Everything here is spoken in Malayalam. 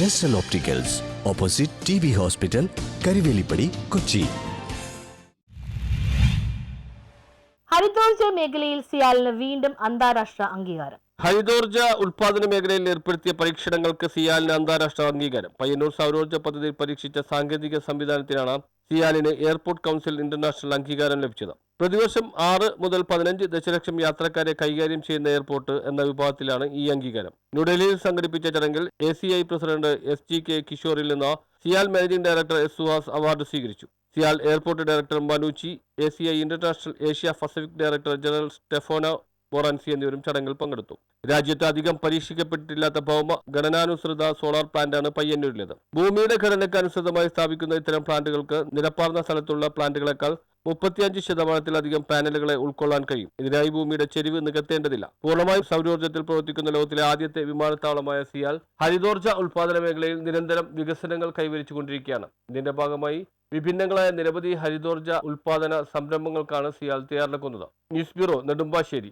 Jesal opticals opposite T B hospital Karivelippady Kochi ഹരിതോർജ മേഖലയിൽ സിയാലിന് വീണ്ടും അന്താരാഷ്ട്ര അംഗീകാരം. ഹരിതോർജ ഉൽപാദന മേഖലയിൽ ഏർപ്പെടുത്തിയ പരീക്ഷണങ്ങൾക്ക് സിയാലിന് അന്താരാഷ്ട്ര അംഗീകാരം. പയ്യന്നൂർ സൗരോർജ പദ്ധതിയിൽ പരീക്ഷിച്ച സാങ്കേതിക സംവിധാനത്തിനാണ് സിയാലിന് എയർപോർട്ട് കൗൺസിൽ ഇന്റർനാഷണൽ അംഗീകാരം ലഭിച്ചത്. പ്രതിവർഷം ആറ് മുതൽ പതിനഞ്ച് ദശലക്ഷം യാത്രക്കാരെ കൈകാര്യം ചെയ്യുന്ന എയർപോർട്ട് എന്ന വിഭാഗത്തിലാണ് ഈ അംഗീകാരം. ന്യൂഡൽഹിയിൽ സംഘടിപ്പിച്ച ചടങ്ങിൽ A C I president S G K കിഷോറിൽ നിന്ന് CIAL managing director S Suhas award സ്വീകരിച്ചു. CIAL airport director മനുച്ചി A C I international Asia Pacific director general Stefano Baronci എന്നിവരും ചടങ്ങിൽ പങ്കെടുത്തു. രാജ്യത്ത് അധികം പരീക്ഷിക്കപ്പെട്ടിട്ടില്ലാത്ത ഭൗമ ഘടനാനുസൃത സോളാർ പ്ലാന്റാണ് പയ്യന്നൂരിലേത്. ഭൂമിയുടെ ഘടനയ്ക്ക് അനുസൃതമായി സ്ഥാപിക്കുന്ന ഇത്തരം പ്ലാന്റുകൾക്ക് നിരപ്പാർന്ന സ്ഥലത്തുള്ള പ്ലാന്റുകളെക്കാൾ മുപ്പത്തിയഞ്ച് ശതമാനത്തിലധികം പാനലുകളെ ഉൾക്കൊള്ളാൻ കഴിയും. ഇതിനായി ഭൂമിയുടെ ചെരിവ് നികത്തേണ്ടതില്ല. പൂർണമായും സൗരോർജത്തിൽ പ്രവർത്തിക്കുന്ന ലോകത്തിലെ ആദ്യത്തെ വിമാനത്താവളമായ സിയാൽ ഹരിതോർജ ഉൽപാദന മേഖലയിൽ നിരന്തരം വികസനങ്ങൾ കൈവരിച്ചുകൊണ്ടിരിക്കുകയാണ്. ഇതിന്റെ ഭാഗമായി വിഭിന്നങ്ങളായ നിരവധി ഹരിതോർജ ഉൽപാദന സംരംഭങ്ങൾക്കാണ് സിയാൽ തയ്യാറെടുക്കുന്നത്. News bureau Nedumbassery.